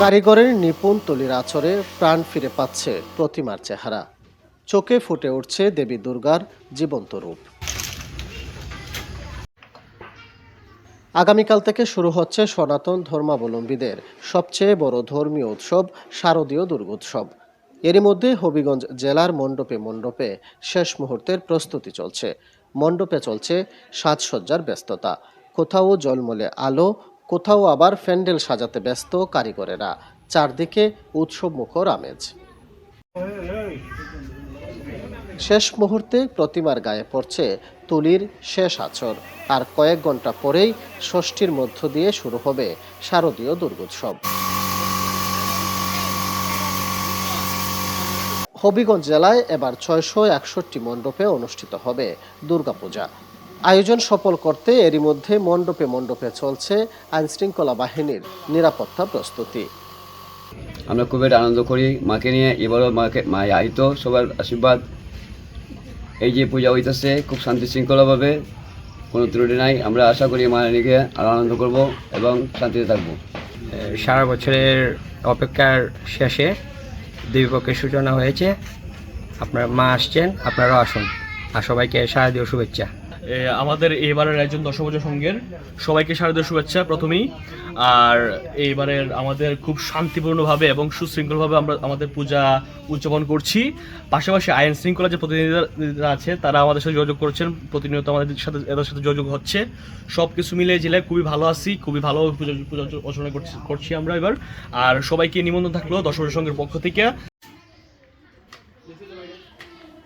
কারিগরের নিপুণ তলির আচরে প্রাণ ফিরে পাচ্ছে প্রতিমার চেহারা। চোখে ফুটে উঠছে দেবী দুর্গার জীবন্ত রূপ। আগামীকাল থেকে শুরু হচ্ছে সনাতন ধর্মাবলম্বীদের সবচেয়ে বড় ধর্মীয় উৎসব, শারদীয় দুর্গোৎসব। এরই মধ্যে হবিগঞ্জ জেলার মণ্ডপে মণ্ডপে শেষ মুহূর্তের প্রস্তুতি চলছে। মণ্ডপে চলছে সাজসজ্জার ব্যস্ততা। কোথাও জলমলে আলো কোথাও আবার প্যান্ডেল সাজাতে ব্যস্ত কারিগরেরা। চারদিকে উৎসব মুখর আমেজ। শেষ মুহূর্তে প্রতিমার গায়ে পড়ছে তুলির শেষ আচর আর কয়েক ঘণ্টা পরেই ষষ্ঠীর মধ্য দিয়ে শুরু হবে শারদীয় দুর্গোৎসব। হবিগঞ্জ জেলায় এবার ছয়শো একষট্টি মণ্ডপে অনুষ্ঠিত হবে দুর্গাপূজা। আয়োজন সফল করতে এরই মধ্যে মণ্ডপে মণ্ডপে চলছে আইনশৃঙ্খলা বাহিনীর নিরাপত্তা প্রস্তুতি। আমরা খুবই আনন্দ করি মাকে নিয়ে। এবারও মাকে মা আইতো সবার আশীর্বাদ। এই যে পূজা হইতেছে খুব শান্তি শৃঙ্খলাভাবে কোনো ত্রুটি নাই। আমরা আশা করি মা নিয়ে আরও আনন্দ করব এবং শান্তিতে থাকব। সারা বছরের অপেক্ষার শেষে দুই পক্ষের সূচনা হয়েছে। আপনার মা আসছেন আপনারাও আসুন। আর সবাইকে শারদীয় শুভেচ্ছা। আমাদের এবারের একজন দশবছর সঙ্গের সবাইকে শারদীয় শুভেচ্ছা প্রথমেই। আর এইবারের আমাদের খুব শান্তিপূর্ণভাবে এবং সুশৃঙ্খলভাবে আমরা আমাদের পূজা উদযাপন করছি। পাশাপাশি আইন শৃঙ্খলা যে প্রতিনিধিরা আছে, তারা আমাদের সাথে যোগাযোগ করছেন। প্রতিনিয়ত আমাদের সাথে, এদের সাথে যোগাযোগ হচ্ছে। সব কিছু মিলে জেলায় খুবই ভালো আছি, খুবই ভালো পূজা পূজা অর্চনা করছি আমরা এবার। আর সবাইকে নিমন্ত্রণ থাকল দশবছর সঙ্গের পক্ষ থেকে।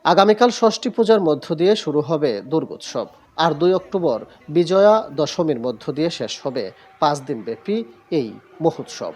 আগামীকাল ষষ্ঠী পূজার মধ্য দিয়ে শুরু হবে দুর্গোৎসব। আর দুই অক্টোবর বিজয়া দশমীর মধ্য দিয়ে শেষ হবে পাঁচ দিন ব্যাপী এই মহোৎসব।